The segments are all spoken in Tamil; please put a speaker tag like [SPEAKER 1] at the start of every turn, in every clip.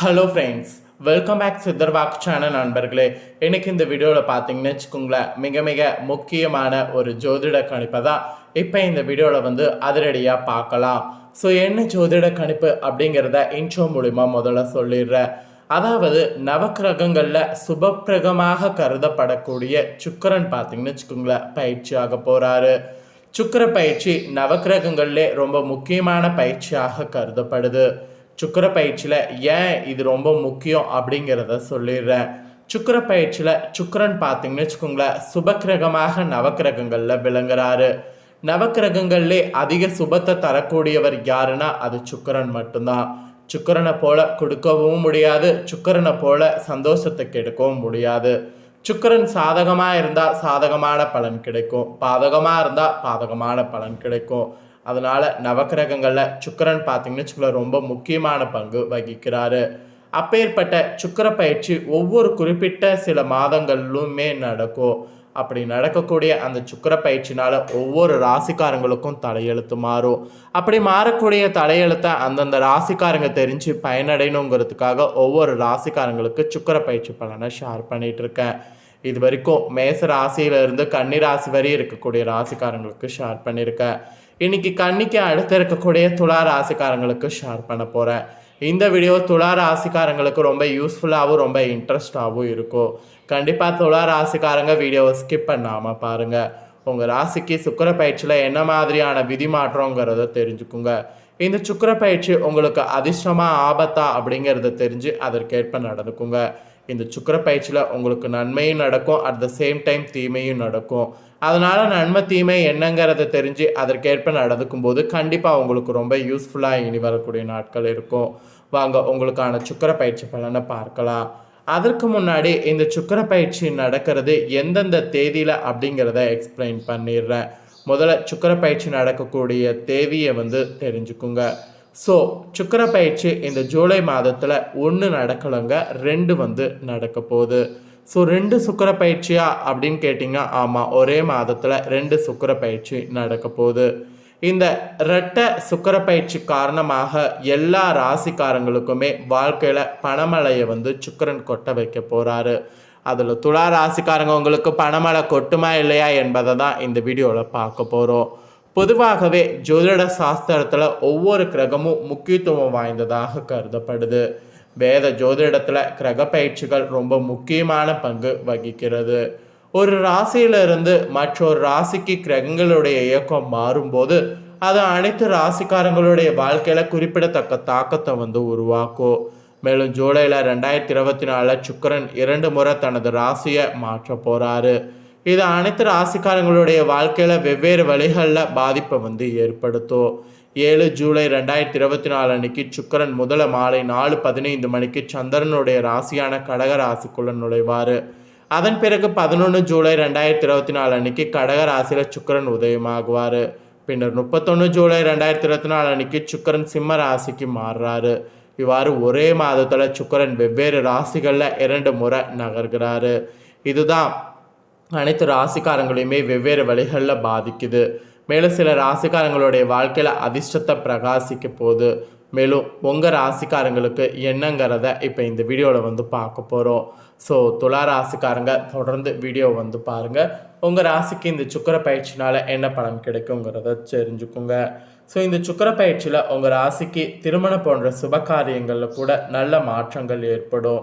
[SPEAKER 1] Hello friends welcome back Sitharvak channel நண்பர்களே. இன்னைக்கு இந்த வீடியோவில் பார்த்தீங்கன்னு வச்சுக்கோங்களேன் மிக மிக முக்கியமான ஒரு ஜோதிட கணிப்பை தான் இப்போ இந்த வீடியோவில் வந்து அதிரடியாக பார்க்கலாம். ஸோ என்ன ஜோதிட கணிப்பு அப்படிங்கிறத இன்ட்ரோ மூலிமா முதல்ல சொல்லிடுறேன். அதாவது நவக்கிரகங்களில் சுபப்பிரகமாக கருதப்படக்கூடிய சுக்கிரன் பார்த்தீங்கன்னு வச்சுக்கோங்களேன் பயிற்சியாக போகிறாரு சுக்கிர பயிற்சி நவக்கிரகங்கள்லே ரொம்ப முக்கியமான பயிற்சியாக கருதப்படுது. சுக்கிர பயிற்சியில் ஏன் இது ரொம்ப முக்கியம் அப்படிங்கிறத சொல்லிடுறேன். சுக்கிர பயிற்சியில் சுக்கிரன் பார்த்தீங்கன்னு வச்சுக்கோங்களேன் சுபக்கிரகமாக நவக்கிரகங்களில் விளங்குறாரு. நவக்கிரகங்கள்லே அதிக சுபத்தை தரக்கூடியவர் யாருன்னா அது சுக்கிரன் மட்டும்தான். சுக்கிரனை போல கொடுக்கவும் முடியாது சுக்கிரனை போல சந்தோஷத்தை கெடுக்கவும் முடியாது. சுக்கிரன் சாதகமாக இருந்தால் சாதகமான பலன் கிடைக்கும். பாதகமாக இருந்தால் பாதகமான பலன் கிடைக்கும். அதனால நவக்கிரகங்களில் சுக்கரன் பார்த்தீங்கன்னு வச்சுக்கோங்களேன் ரொம்ப முக்கியமான பங்கு வகிக்கிறாரு. அப்பேற்பட்ட சுக்கிர பயிற்சி ஒவ்வொரு குறிப்பிட்ட சில மாதங்களிலுமே நடக்கும். அப்படி நடக்கக்கூடிய அந்த சுக்கிர பயிற்சினால ஒவ்வொரு ராசிக்காரங்களுக்கும் தலையெழுத்து மாறும். அப்படி மாறக்கூடிய தலையெழுத்தை அந்தந்த ராசிக்காரங்க தெரிஞ்சு பயனடையணுங்கிறதுக்காக ஒவ்வொரு ராசிக்காரங்களுக்கு சுக்கிர பயிற்சி பலனை ஷேர் பண்ணிட்டு இருக்கேன். இது வரைக்கும் மேச ராசியிலிருந்து கன்னி ராசி வரை இருக்கக்கூடிய ராசிக்காரங்களுக்கு ஷேர் பண்ணியிருக்கேன் இன்னைக்கு கண்ணிக்கு அடுத்து இருக்கக்கூடிய துளா ராசிக்காரங்களுக்கு ஷேர் பண்ண போகிறேன் இந்த வீடியோ துளா ராசிக்காரங்களுக்கு ரொம்ப யூஸ்ஃபுல்லாகவும் ரொம்ப இன்ட்ரெஸ்டாகவும் இருக்கும். கண்டிப்பாக துளா ராசிக்காரங்க வீடியோவை ஸ்கிப் பண்ணாமல் பாருங்கள் உங்கள் ராசிக்கு சுக்கர பயிற்சியில் என்ன மாதிரியான விதி மாற்றங்கிறத தெரிஞ்சுக்குங்க. இந்த சுக்கிர பயிற்சி உங்களுக்கு அதிர்ஷ்டமாக ஆபத்தா அப்படிங்கிறத தெரிஞ்சு அதற்கேற்ப நடந்துக்குங்க. இந்த சுக்கர பயிற்சியில் உங்களுக்கு நன்மையும் நடக்கும் அட் த சேம் டைம் தீமையும் நடக்கும். அதனால் நன்மை தீமை என்னங்கிறத தெரிஞ்சு அதற்கேற்ப நடந்துக்கும் போது கண்டிப்பாக உங்களுக்கு ரொம்ப யூஸ்ஃபுல்லாக இனி வரக்கூடிய நாட்கள் இருக்கும். வாங்க உங்களுக்கான சுக்கர பயிற்சி பலனை பார்க்கலாம். அதற்கு முன்னாடி இந்த சுக்கர பயிற்சி நடக்கிறது எந்தெந்த தேதியில் அப்படிங்கிறத எக்ஸ்பிளைன் பண்ணிடுறேன். முதல்ல சுக்கர பயிற்சி நடக்கக்கூடிய தேதியை வந்து தெரிஞ்சுக்குங்க. ஸோ சுக்கிர பயிற்சி இந்த ஜூலை மாதத்தில் ஒன்று நடக்கலைங்க ரெண்டு வந்து நடக்க போகுது. ஸோ ரெண்டு சுக்கர பயிற்சியா அப்படின்னு கேட்டிங்கன்னா ஆமாம் ஒரே மாதத்தில் ரெண்டு சுக்கிர பயிற்சி நடக்க போகுது. இந்த ரெட்ட சுக்கர பயிற்சி காரணமாக எல்லா ராசிக்காரங்களுக்குமே வாழ்க்கையில் பணமழையை வந்து சுக்கிரன் கொட்ட வைக்க போகிறாரு அதில் துலா ராசிக்காரங்க உங்களுக்கு பணமழை கொட்டுமா இல்லையா என்பதை தான் இந்த வீடியோவில் பார்க்க போகிறோம் பொதுவாகவே ஜோதிட சாஸ்திரத்தில் ஒவ்வொரு கிரகமும் முக்கியத்துவம் வாய்ந்ததாக கருதப்படுது. வேத ஜோதிடத்தில் கிரக பயிற்சிகள் ரொம்ப முக்கியமான பங்கு வகிக்கிறது. ஒரு ராசியிலிருந்து மற்றொரு ராசிக்கு கிரகங்களுடைய இயக்கம் மாறும்போது அது அனைத்து ராசிக்காரங்களுடைய வாழ்க்கையில் குறிப்பிடத்தக்க தாக்கத்தை வந்து உருவாக்கும். மேலும் ஜூலையில் ரெண்டாயிரத்தி இருபத்தி நாலில் சுக்கரன் இரண்டு முறை தனது ராசியை மாற்ற போகிறாரு இது அனைத்து ராசிக்காரங்களுடைய வாழ்க்கையில் வெவ்வேறு வழிகளில் பாதிப்பை வந்து ஏற்படுத்தும் ஏழு ஜூலை ரெண்டாயிரத்தி இருபத்தி நாலு அன்னைக்கு சுக்கரன் முதல மாலை நாலு பதினைந்து மணிக்கு சந்திரனுடைய ராசியான கடக ராசிக்குள்ள நுழைவார். அதன் பிறகு பதினொன்று ஜூலை ரெண்டாயிரத்தி இருபத்தி நாலு அன்னைக்கு கடக ராசியில் சுக்கரன் உதயமாகுவார். பின்னர் முப்பத்தொன்று ஜூலை ரெண்டாயிரத்தி இருபத்தி நாலு அன்னைக்கு சுக்கரன் சிம்ம ராசிக்கு மாறுறாரு. இவ்வாறு ஒரே மாதத்தில் சுக்கரன் வெவ்வேறு ராசிகளில் இரண்டு முறை நகர்கிறாரு. இதுதான் அனைத்து ராசிக்காரங்களையுமே வெவ்வேறு வழிகளில் பாதிக்குது. மேலும் சில ராசிக்காரங்களுடைய வாழ்க்கையில் அதிர்ஷ்டத்தை பிரகாசிக்க போகுது. மேலும் உங்கள் ராசிக்காரங்களுக்கு என்னங்கிறத இப்போ இந்த வீடியோவில் வந்து பார்க்க போகிறோம் ஸோ துலா ராசிக்காரங்க தொடர்ந்து வீடியோ வந்து பாருங்கள் உங்கள் ராசிக்கு இந்த சுக்கர பயிற்சினால் என்ன பலன் கிடைக்குங்கிறத தெரிஞ்சுக்குங்க. ஸோ இந்த சுக்கர பயிற்சியில் உங்கள் ராசிக்கு திருமணம் போன்ற சுப காரியங்களில் கூட நல்ல மாற்றங்கள் ஏற்படும்.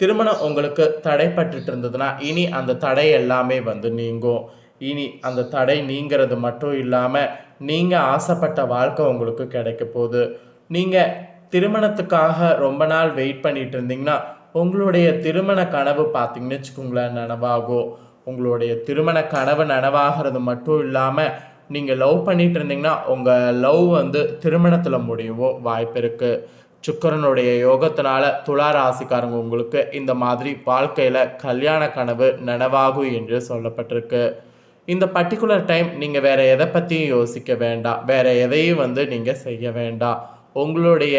[SPEAKER 1] திருமணம் உங்களுக்கு தடைப்பட்டுட்டு இருந்ததுன்னா இனி அந்த தடை எல்லாமே வந்து நீங்கும். இனி அந்த தடை நீங்கிறது மட்டும் இல்லாமல் நீங்கள் ஆசைப்பட்ட வாழ்க்கை உங்களுக்கு கிடைக்க போகுது. நீங்கள் திருமணத்துக்காக ரொம்ப நாள் வெயிட் பண்ணிட்டு இருந்தீங்கன்னா உங்களுடைய திருமண கனவு பார்த்தீங்கன்னு வச்சுக்கோங்களேன் நனவாகும். உங்களுடைய திருமண கனவு நனவாகிறது மட்டும் இல்லாமல் நீங்கள் லவ் பண்ணிட்டு இருந்தீங்கன்னா உங்கள் லவ் வந்து திருமணத்தில் முடியவோ வாய்ப்பு இருக்குது சுக்கரனுடைய யோகத்தினால துலா ராசிக்காரங்க உங்களுக்கு இந்த மாதிரி வாழ்க்கையில் கல்யாண கனவு நனவாகும் என்று சொல்லப்பட்டிருக்கு. இந்த பர்டிகுலர் டைம் நீங்கள் வேறு எதை பற்றியும் யோசிக்க வேண்டாம். வேறு எதையும் வந்து நீங்கள் செய்ய வேண்டாம். உங்களுடைய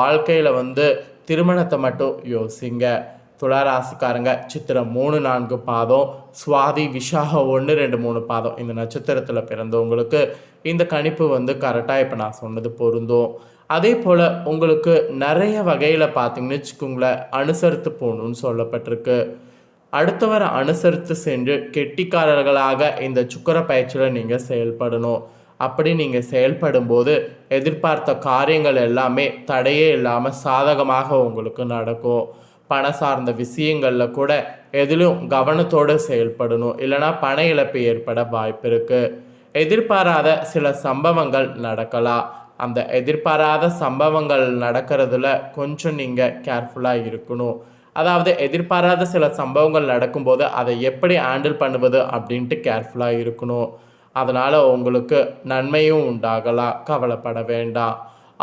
[SPEAKER 1] வாழ்க்கையில் வந்து திருமணத்தை மட்டும் யோசிங்க. துளாராசிக்காரங்க சித்திரம் மூணு நான்கு பாதம் சுவாதி விஷாக ஒன்று ரெண்டு மூணு பாதம் இந்த நட்சத்திரத்தில் பிறந்தவங்களுக்கு இந்த கணிப்பு வந்து கரெக்டாக இப்போ நான் சொன்னது பொருந்தும். அதே போல் உங்களுக்கு நிறைய வகையில் பார்த்தீங்கன்னு வச்சுக்கோங்களேன் அனுசரித்து போகணும்னு சொல்லப்பட்டிருக்கு. அடுத்தவரை அனுசரித்து சென்று கெட்டிக்காரர்களாக இந்த சுக்கர பயிற்சியில் நீங்கள் செயல்படணும். அப்படி நீங்கள் செயல்படும்போது எதிர்பார்த்த காரியங்கள் எல்லாமே தடையே இல்லாமல் சாதகமாக உங்களுக்கு நடக்கும். பண சார்ந்த விஷயங்களில் கூட எதிலும் கவனத்தோடு செயல்படணும். இல்லைனா பண இழப்பு ஏற்பட வாய்ப்பு இருக்குது எதிர்பாராத சில சம்பவங்கள் நடக்கலாம். அந்த எதிர்பாராத சம்பவங்கள் நடக்கிறதுல கொஞ்சம் நீங்கள் கேர்ஃபுல்லாக இருக்கணும். அதாவது எதிர்பாராத சில சம்பவங்கள் நடக்கும்போது அதை எப்படி ஹேண்டில் பண்ணுவது அப்படின்ட்டு கேர்ஃபுல்லாக இருக்கணும். அதனால் உங்களுக்கு நன்மையும் உண்டாகலாம். கவலைப்பட வேண்டாம்.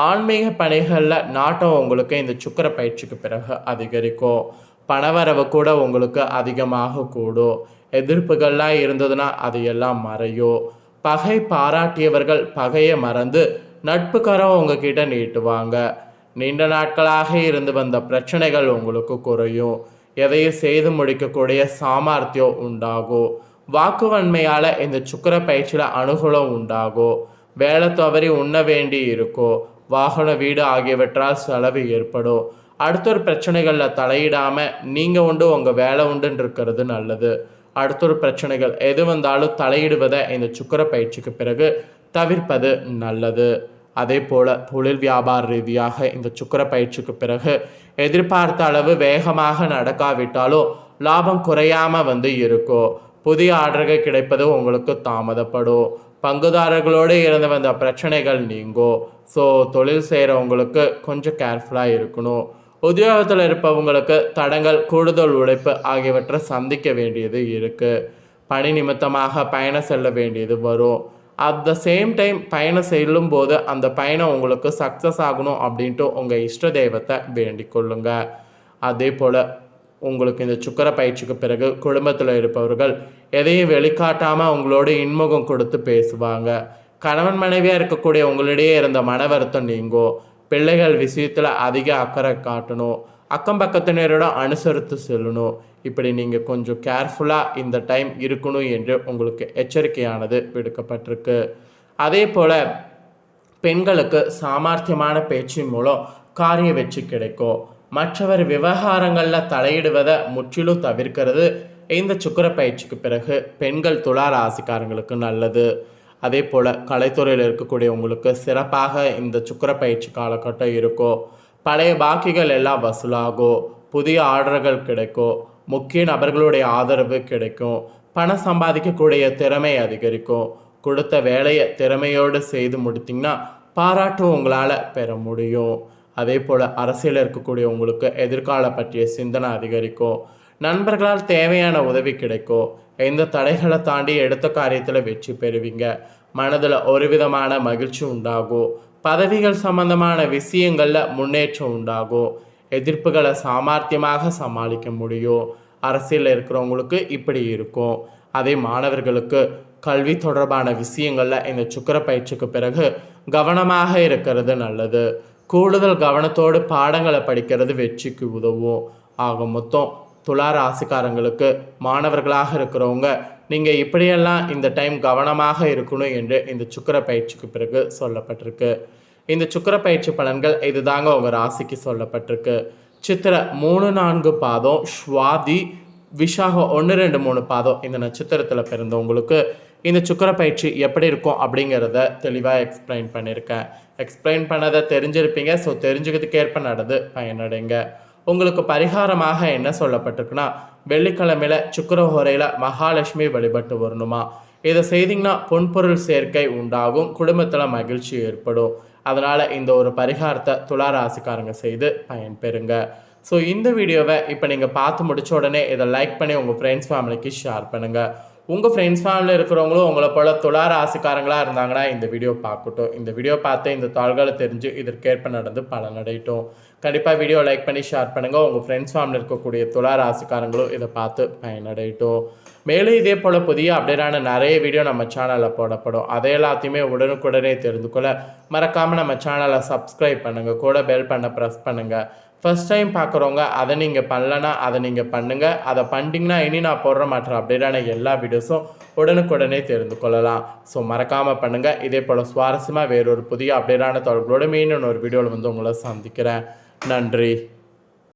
[SPEAKER 1] ஆன்மீக பணிகளில் நாட்டம் உங்களுக்கு இந்த சுக்கர பயிற்சிக்கு பிறகு அதிகரிக்கும். பணவரவு கூட உங்களுக்கு அதிகமாக கூடும். எதிர்ப்புகள்லாம் இருந்ததுன்னா அது எல்லாம் மறையும். பகை பாராட்டியவர்கள் பகையை மறந்து நட்புக்கரம் உங்ககிட்ட நீட்டுவாங்க நீண்ட நாட்களாக இருந்து வந்த பிரச்சனைகள் உங்களுக்கு குறையும். எதையும் செய்து முடிக்கக்கூடிய சாமர்த்தியம் உண்டாகும். வாக்குவன்மையால் இந்த சுக்கர பயிற்சியில் அனுகூலம் உண்டாகும். வேலை தவறி உண்ண வேண்டி இருக்கும். வாகன வீடு ஆகியவற்றால் செலவு ஏற்படும். அடுத்த ஒரு பிரச்சனைகளில் தலையிடாமல் நீங்கள் உண்டு உங்கள் வேலை உண்டுன்னு இருக்கிறது நல்லது. அடுத்த ஒரு பிரச்சனைகள் எது வந்தாலும் தலையிடுவதை இந்த சுக்கர பயிற்சிக்கு பிறகு தவிர்ப்பது நல்லது. அதே போல் தொழில் வியாபார ரீதியாக இந்த சுக்கர பயிற்சிக்கு பிறகு எதிர்பார்த்த அளவு வேகமாக நடக்காவிட்டாலும் லாபம் குறையாமல் வந்து இருக்கும் புதிய ஆர்டர்கள் கிடைப்பது உங்களுக்கு தாமதப்படும். பங்குதாரர்களோடு இருந்து வந்த பிரச்சனைகள் நீங்கும் ஸோ தொழில் செய்கிறவங்களுக்கு கொஞ்சம் கேர்ஃபுல்லாக இருக்கணும். உத்தியோகத்தில் இருப்பவங்களுக்கு தடங்கள் கூடுதல் உழைப்பு ஆகியவற்றை சந்திக்க வேண்டியது இருக்குது பணி நிமித்தமாக பயணம் செல்ல வேண்டியது வரும். அட் த சேம் டைம் பயணம் செல்லும் போது அந்த பயணம் உங்களுக்கு சக்ஸஸ் ஆகணும் அப்படின்ட்டு உங்கள் இஷ்ட தெய்வத்தை வேண்டிக் கொள்ளுங்க. அதே போல் உங்களுக்கு இந்த சுக்கர பயிற்சிக்கு பிறகு குடும்பத்தில் இருப்பவர்கள் எதையும் வெளிக்காட்டாமல் உங்களோட இன்முகம் கொடுத்து பேசுவாங்க. கணவன் மனைவியாக இருக்கக்கூடிய உங்களிடையே இருந்த மன வருத்தம் நீங்கும் பிள்ளைகள் விஷயத்தில் அதிக அக்கறை காட்டணும். அக்கம் பக்கத்தினரோட அனுசரித்து செல்லணும். இப்படி நீங்கள் கொஞ்சம் கேர்ஃபுல்லாக இந்த டைம் இருக்கணும் என்று உங்களுக்கு எச்சரிக்கையானது விடுக்கப்பட்டிருக்கு. அதே போல் பெண்களுக்கு சாமர்த்தியமான பேச்சின் மூலம் காரிய வெற்றி கிடைக்கும். மற்றவர் விவகாரங்களில் தலையிடுவதை முற்றிலும் தவிர்க்கிறது. இந்த சுக்கர பயிற்சிக்கு பிறகு பெண்கள் துலா ராசிக்காரங்களுக்கு நல்லது. அதே போல் கலைத்துறையில் இருக்கக்கூடிய உங்களுக்கு சிறப்பாக இந்த சுக்கர பயிற்சி காலகட்டம் இருக்கும். பழைய பாக்கிகள் எல்லாம் வசூலாகும். புதிய ஆர்டர்கள் கிடைக்கும். முக்கிய நபர்களுடைய ஆதரவு கிடைக்கும். பணம் சம்பாதிக்கக்கூடிய திறமை அதிகரிக்கும். கொடுத்த வேலையை திறமையோடு செய்து முடித்திங்கன்னா பாராட்டும் உங்களால் பெற முடியும். அதே போல் அரசியல் இருக்கக்கூடிய உங்களுக்கு எதிர்கால பற்றிய சிந்தனை அதிகரிக்கும். நண்பர்களால் தேவையான உதவி கிடைக்கும். எந்த தடைகளை தாண்டி எடுத்த காரியத்தில் வெற்றி பெறுவீங்க. மனதில் ஒரு விதமான மகிழ்ச்சி உண்டாகும். பதவிகள் சம்பந்தமான விஷயங்களில் முன்னேற்றம் உண்டாகும். எதிர்ப்புகளை சாமர்த்தியமாக சமாளிக்க முடியும் அரசியலில் இருக்கிறவங்களுக்கு இப்படி இருக்கும். அதே மாணவர்களுக்கு கல்வி தொடர்பான விஷயங்களில் இந்த சுக்கர பயிற்சிக்கு பிறகு கவனமாக இருக்கிறது நல்லது. கூடுதல் கவனத்தோடு பாடங்களை படிக்கிறது வெற்றிக்கு உதவும். ஆக மொத்தம் துலா ராசிக்காரங்களுக்கு மாணவர்களாக இருக்கிறவங்க நீங்கள் இப்படியெல்லாம் இந்த டைம் கவனமாக இருக்கணும் என்று இந்த சுக்கர பயிற்சிக்கு பிறகு சொல்லப்பட்டிருக்கு. இந்த சுக்கர பயிற்சி பலன்கள் இதுதாங்க உங்கள் ராசிக்கு சொல்லப்பட்டிருக்கு. சித்திர மூணு நான்கு பாதம் ஸ்வாதி விஷாகம் ஒன்று ரெண்டு மூணு பாதம் இந்த நட்சத்திரத்தில் பிறந்தவங்களுக்கு இந்த சுக்கர பயிற்சி எப்படி இருக்கும் அப்படிங்கிறத தெளிவாக எக்ஸ்பிளைன் பண்ணியிருக்கேன். எக்ஸ்பிளைன் பண்ணதை தெரிஞ்சிருப்பீங்க. ஸோ தெரிஞ்சுக்கிறதுக்கு ஏற்ப நடந்து பயனடைங்க. உங்களுக்கு பரிகாரமாக என்ன சொல்லப்பட்டிருக்குன்னா வெள்ளிக்கிழமையில் சுக்கரஹோரையில் மகாலட்சுமி வழிபட்டு வரணுமா? இதை செய்திங்கன்னா பொன்பொருள் சேர்க்கை உண்டாகும். குடும்பத்தில் மகிழ்ச்சி ஏற்படும். அதனால் இந்த ஒரு பரிகாரத்தை துலா ராசிக்காரங்க செய்து பயன்பெறுங்க. ஸோ இந்த வீடியோவை இப்போ நீங்கள் பார்த்து முடிச்ச உடனே இதை லைக் பண்ணி உங்கள் ஃப்ரெண்ட்ஸ் ஃபேமிலிக்கு ஷேர் பண்ணுங்கள் உங்கள் ஃப்ரெண்ட்ஸ் ஃபேமிலியில் இருக்கிறவங்களும் உங்களை போல் துலா ராசிக்காரங்களாக இருந்தாங்கன்னா இந்த வீடியோ பார்க்கட்டும். இந்த வீடியோ பார்த்து இந்த தாள்களை தெரிஞ்சு இதற்கேற்ப நடந்து பலனடையட்டும். கண்டிப்பாக வீடியோ லைக் பண்ணி ஷேர் பண்ணுங்கள் உங்கள் ஃப்ரெண்ட்ஸ் ஃபேமிலியில் இருக்கக்கூடிய துலா ராசிக்காரங்களும் இதை பார்த்து பயனடையட்டும். மேலும் இதே போல் புதிய அப்டேட்டான நிறைய வீடியோ நம்ம சேனலில் போடப்படும். அதை எல்லாத்தையுமே உடனுக்குடனே தெரிந்து கொள்ள மறக்காமல் நம்ம சேனலை சப்ஸ்கிரைப் பண்ணுங்கள் கூட பெல் பண்ண ப்ரெஸ் பண்ணுங்கள் ஃபர்ஸ்ட் டைம் பார்க்குறவங்க அதை நீங்கள் பண்ணலன்னா அதை நீங்கள் பண்ணுங்கள் அதை பண்ணிட்டீங்கன்னா இனி நான் போடுற மாட்டேன் அப்டேட்டான எல்லா வீடியோஸும் உடனுக்குடனே தெரிந்து கொள்ளலாம். ஸோ மறக்காமல் பண்ணுங்கள் இதே போல் சுவாரஸ்யமாக வேறொரு புதிய அப்டேட்டான தொடர்களோட மீண்டும் ஒரு வீடியோவில் வந்து உங்களை சந்திக்கிறேன். நன்றி.